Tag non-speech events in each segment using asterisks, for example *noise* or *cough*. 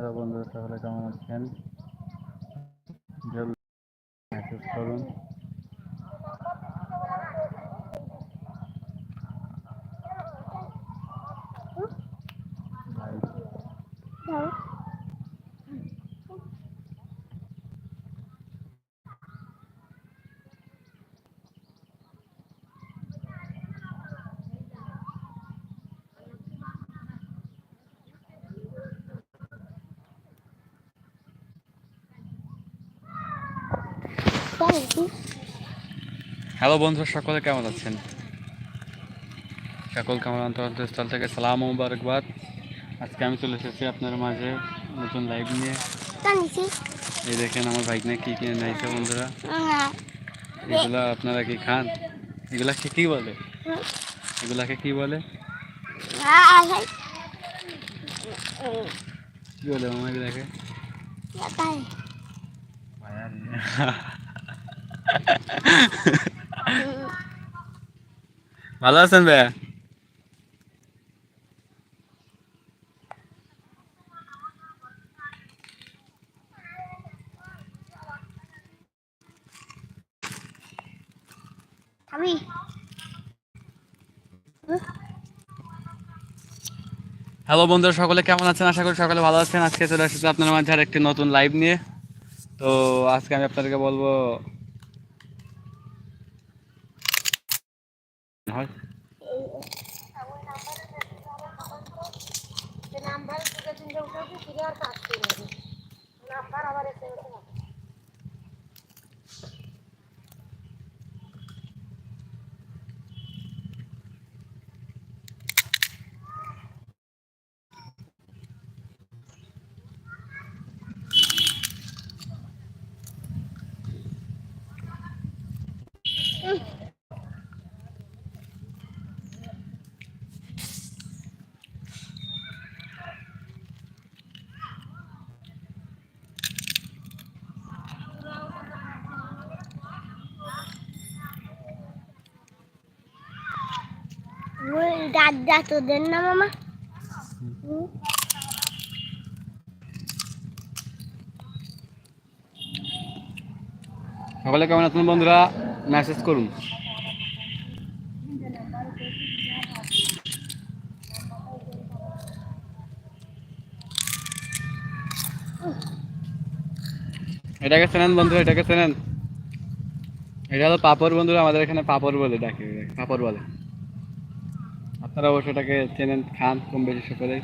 Hello বন্ধুরা সকলে কেমন আছেন জলদি মেসেজ করুন ভাই হ্যালো বন্ধুরা সকলে কেমন আছেন? সকল কেমন অন্তর্স্থল থেকে সালাম মুবারকবাদ। আজকে আমি চলে এসেছি আপনার মাঝে নতুন লাইভ নিয়ে। এই দেখেন আমার বাইক নিয়ে কী কিনে নিয়েছে বন্ধুরা। এগুলা আপনারা কি খান? এগুলাকে কি বলে? এগুলাকে কি বলে? কি বলে মামা এগুলাকে? ভালো আছেন ভাইয়া? আমি? হ্যালো বন্ধুরা সকলে কেমন আছেন? আশা করি সকলে ভালো আছেন। আজকে চলে এসেছি আপনার মাঝে আর একটি নতুন লাইভ নিয়ে। তো আজকে আমি আপনাদেরকে বলব হয়। নাম্বার দাদা তোদের না, মামা? সকলে কেমন আছেন বন্ধুরা? মেসেজ করুন। এটাকে চেনেন বন্ধুরা, এটাকে চেনেন। এটা হলো পাপড় বন্ধুরা, আমাদের এখানে পাপড় বলে ডাকে, পাপড় বলে। আপনারা অবশ্যই এটাকে চেনেন, খান কম বেশি সকলে।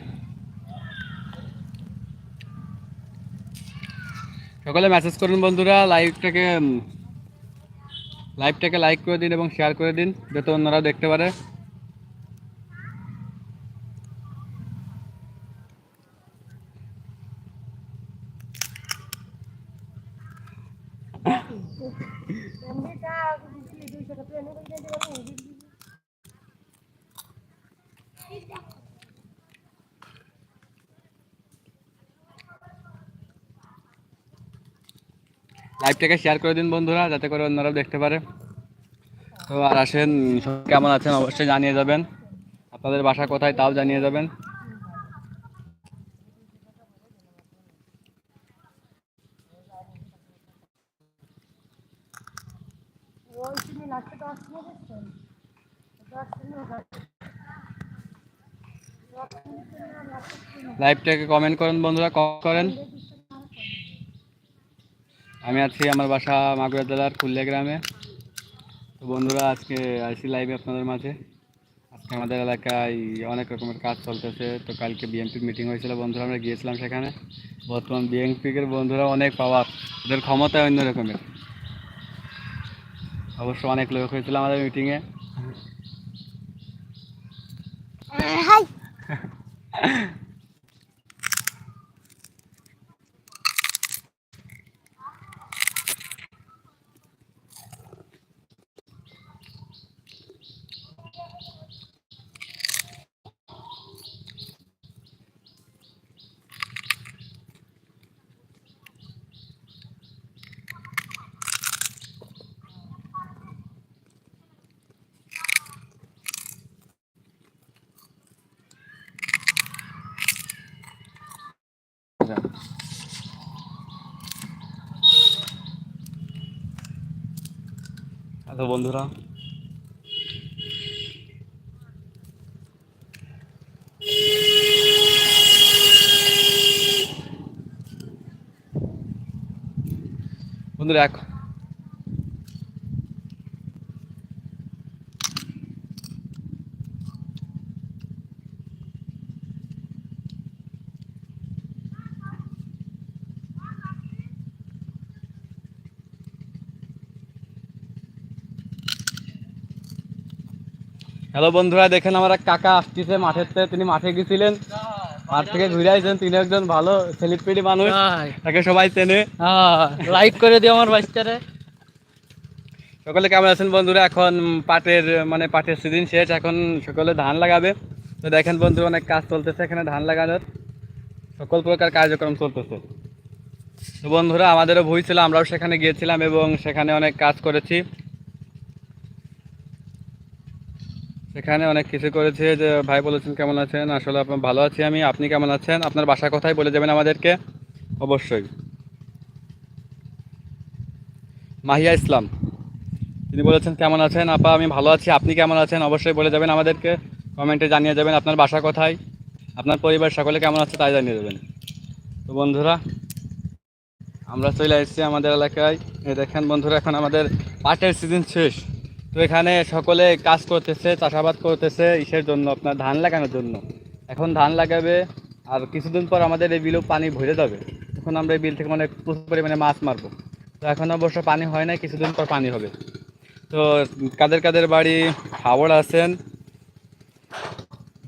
সকলে মেসেজ করুন বন্ধুরা লাইভটাকে লাইভটাকে লাইক করে দিন এবং শেয়ার করে দিন, যাতে অন্যরাও দেখতে পারে। লাইভটাকে শেয়ার করে দিন বন্ধুরা, যাতে করে অন্যরাও দেখতে পারে। তো আর আসেন, কেমন আছেন অবশ্যই জানিয়ে যাবেন। আপনাদের বাসা কোথায় তাও জানিয়ে যাবেন। লাইভটাকে কমেন্ট করেন বন্ধুরা কমেন্ট করেন। আমি আছি আমার বাসা মাগুরা জেলার কুল্লিয়া গ্রামে। তো বন্ধুরা আজকে আইসি লাইভে আপনাদের মাঝে। আজকে আমাদের এলাকায় অনেক রকমের কাজ চলতেছে। তো কালকে বিএনপির মিটিং হয়েছিল বন্ধুরা আমরা গিয়েছিলাম সেখানে। বর্তমান বিএনপির বন্ধুরা অনেক পাওয়ার ওদের ক্ষমতা অন্য রকমের। অবশ্য অনেক লোক হয়েছিল আমাদের মিটিংয়ে *laughs* হাই আচ্ছা বন্ধুরা। বন্ধুরা এক হ্যালো বন্ধুরা দেখেন আমার এক কাকা আসতেছে মাঠের থেকে তিনি মাঠে গেছিলেন। মাঠ থেকে ঘুরে আসছেন তিনি একজন ভালো সেলিব্রিটি মানুষ। তাকে সবাই চেনে। লাইক করে দিও আমার বাচ্চারে। সকলে কেমন আছেন বন্ধুরা? এখন পাটের মানে পাটের সিজন শেষ। এখন সকলে ধান লাগাবে। তো দেখেন বন্ধুরা অনেক কাজ চলতেছে এখানে ধান লাগানোর। সকল প্রকার কার্যক্রম চলতেছে। তো বন্ধুরা আমাদেরও ভুই ছিল। আমরাও সেখানে গিয়েছিলাম এবং সেখানে অনেক কাজ করেছি। সেখানে অনেক কিছু করেছে যে, ভাই বলেছেন কেমন আছেন? আসলে আপনার ভালো আছি আমি, আপনি কেমন আছেন? আপনার বাসা কোথায়? বলে যাবেন আমাদেরকে? অবশ্যই। মাহিয়া ইসলাম। তিনি বলেছেন, কেমন আছেন? আপা, আমি ভালো আছি। আপনি কেমন আছেন? অবশ্যই বলে যাবেন আমাদেরকে। কমেন্টে জানিয়ে যাবেন, আপনার বাসা কোথায়? আপনার পরিবার সকলে কেমন আছে? তাই জানিয়ে দেবেন। তো বন্ধুরা, আমরা চলে এসেছি আমাদের এলাকায়। দেখেন বন্ধুরা, এখন আমাদের পাটের সিজন শেষ। তো এখানে সকলে কাজ করতেছে, চাষাবাদ করতেছে ইসের জন্য, আপনার ধান লাগানোর জন্য। এখন ধান লাগাবে, আর কিছুদিন পর আমাদের এই বিলেও পানি ভরে যাবে। তখন আমরা এই বিল থেকে মানে প্রচুর পরিমাণে মাছ মারবো। তো এখন অবশ্য পানি হয় না কিছুদিন পর পানি হবে। তো কাদের কাদের বাড়ি হাওড় আছেন?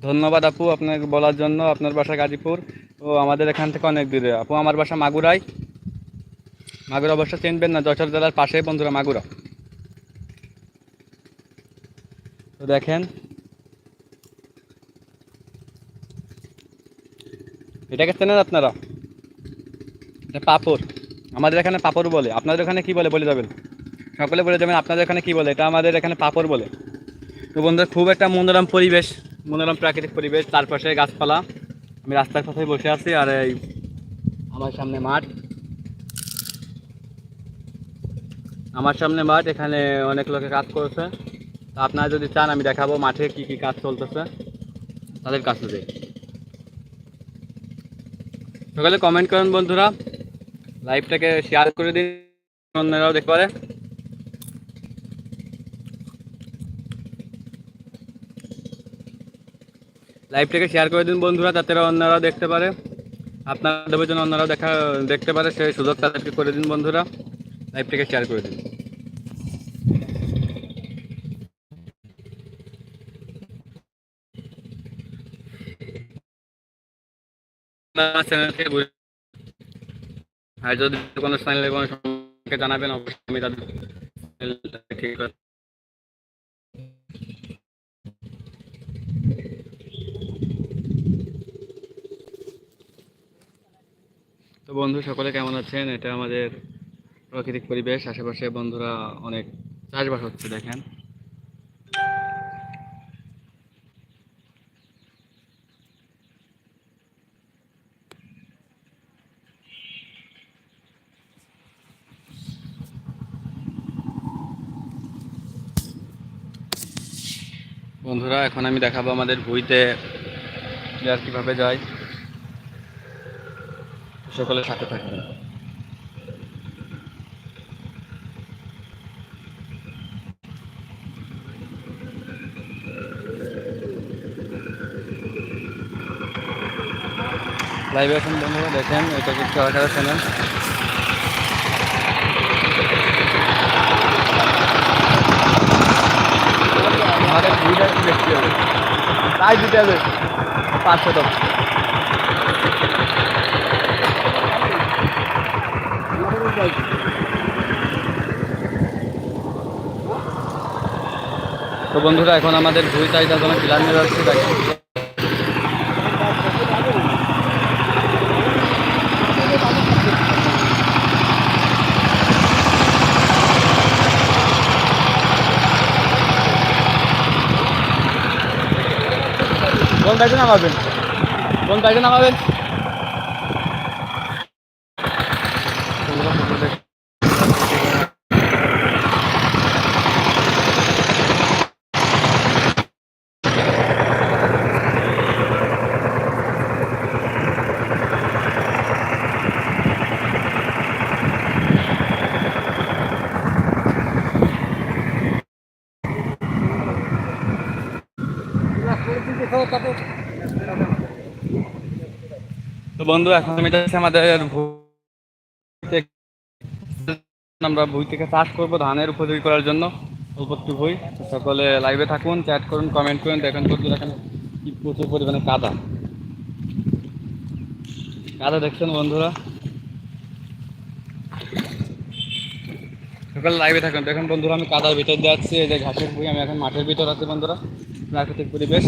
ধন্যবাদ আপু আপনাকে বলার জন্য, আপনার বাসা গাজীপুর। ও আমাদের এখান থেকে অনেক দূরে। আপু, আমার বাসা মাগুরাই। মাগুরা অবশ্য চিনবেন না, যশোর জেলার পাশেই বন্ধুরা মাগুরা। তো দেখেন। এটাকে চেনেন আপনারা? এটা পাপড়। আমাদের এখানে পাপড় বলে। আপনাদের ওখানে কি বলে? বলে যাবেন। সকলে বলে যাবেন, আপনাদের এখানে কি বলে? এটা আমাদের এখানে পাপড় বলে। তো বন্ধুরা, খুব একটা মনোরম পরিবেশ, মনোরম প্রাকৃতিক পরিবেশ, চারপাশে গাছপালা। আমি রাস্তার পাশে বসে আছি, আর এই আমার সামনে মাঠ। আমার সামনে মাঠ, এখানে অনেক লোকে কাজ করছে। তা আপনারা যদি চান, আমি দেখাবো মাঠে কি কি কাজ চলতেছে। তাদের কাছে যাই সকালে কমেন্ট করেন বন্ধুরা। লাইভটাকে শেয়ার করে দিন, অন্যরাও দেখতে পারে। লাইভটাকে শেয়ার করে দিন বন্ধুরা যাতে অন্যরাও দেখতে পারে। আপনাদের জন্য অন্যরাও দেখা, দেখতে পারে সেই সুযোগ তাদেরকে করে দিন বন্ধুরা। লাইভটাকে শেয়ার করে দিন। যদি কোনো কোনো সমস্যা জানাবেন, অবশ্যই আমি তাদের ঠিক তো বন্ধু, সকলে কেমন আছেন? এটা আমাদের প্রাকৃতিক পরিবেশ। আশেপাশে বন্ধুরা অনেক চাষবাস হচ্ছে, দেখেন। বন্ধুরা, এখন আমি দেখাবো আমাদের ভুইতে প্লেয়ার কীভাবে যায়। সকলের সাথে থাকবেন লাইভ এখন বন্ধুরা, দেখেন, এটা কি সরকারের চ্যানেল আমাদের দুইটা একটু বেশি হবে। পাঁচশো তো বন্ধুরা, এখন আমাদের দুই চাহিদার জন্য পিলার নিয়ে যাচ্ছি কোন সাইডে নামাবেন? কোন সাইডে নামাবেন তো বন্ধু, এখন আমি আমাদের আমরা ভুই থেকে চাষ করব ধানের উপযোগী করার জন্য। অল্প একটু ভুই সকলে লাইভে থাকুন চ্যাট করুন কমেন্ট করুন, দেখেন বন্ধু দেখেন কি প্রচুর পরিমাণে কাদা। কাদা দেখছেন বন্ধুরা? সকালে লাইভে থাকুন। দেখুন বন্ধুরা, আমি কাদার ভিতর দিয়ে যাচ্ছি। এই যে ঘাসের ভুই আমি এখন মাঠের ভিতর আছি বন্ধুরা। প্রাকৃতিক পরিবেশ।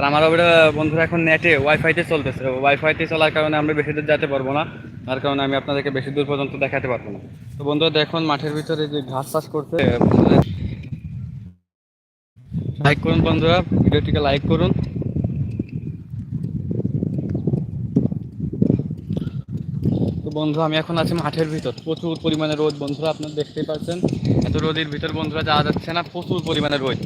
আর আমার ওটা বন্ধুরা এখন নেটে ওয়াইফাইতে চলতেছে। ওয়াইফাইতে চলার কারণে আমরা বেশি দূর যেতে পারব না। তার কারণে আমি আপনাদেরকে বেশি দূর পর্যন্ত দেখাতে পারব না। তো বন্ধুরা দেখুন, মাঠের ভিতরে যে ঘাস চাষ করছে লাইক করুন বন্ধুরা, ভিডিওটিকে লাইক করুন। তো বন্ধু আমি এখন আছি মাঠের ভিতর। প্রচুর পরিমাণে রোদ বন্ধুরা, আপনারা দেখতেই পাচ্ছেন। এত রোদের ভিতর বন্ধুরা যাওয়া যাচ্ছে না, প্রচুর পরিমাণে রোদ।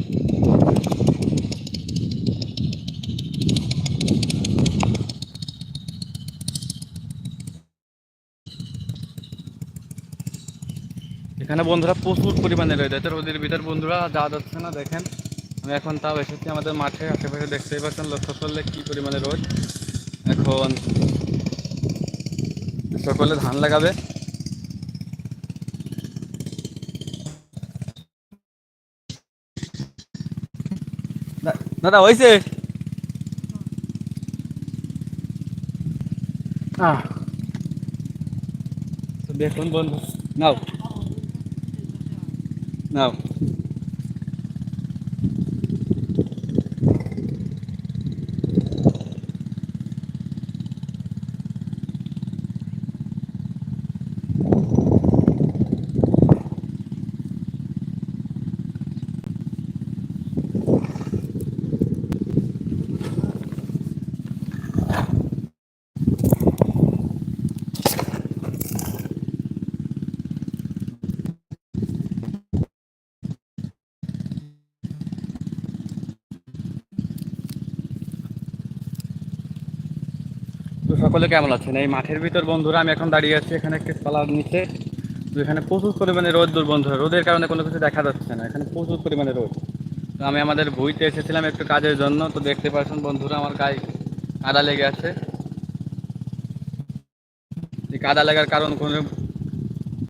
এখানে বন্ধুরা প্রচুর পরিমাণে রয়েছে। এত রোদের ভিতর বন্ধুরা যাওয়া যাচ্ছে না, দেখেন। আমি এখন তাও এসেছি আমাদের মাঠে, আশেপাশে দেখতেই পাচ্ছেন লক্ষ্য করলে কি পরিমাণে রোদ। এখন সকলে ধান লাগাবে। দাদা হয়েছে দেখুন বন্ধু, নাও। নাও তো সকলে কেমন আছেন? এই মাঠের ভিতর বন্ধুরা, আমি এখন দাঁড়িয়ে আছি এখানে একটি সালাদ নিচে তো এখানে প্রচুর পরিমাণে রোদ দূর বন্ধুরা রোদের কারণে কোনো কিছু দেখা যাচ্ছে না, এখানে প্রচুর পরিমাণে রোদ। তো আমি আমাদের ভুইতে এসেছিলাম একটু কাজের জন্য, তো দেখতে পাচ্ছেন বন্ধুরা আমার গায়ে কাদা লেগে আছে। কাদা লাগার কারণ কোনো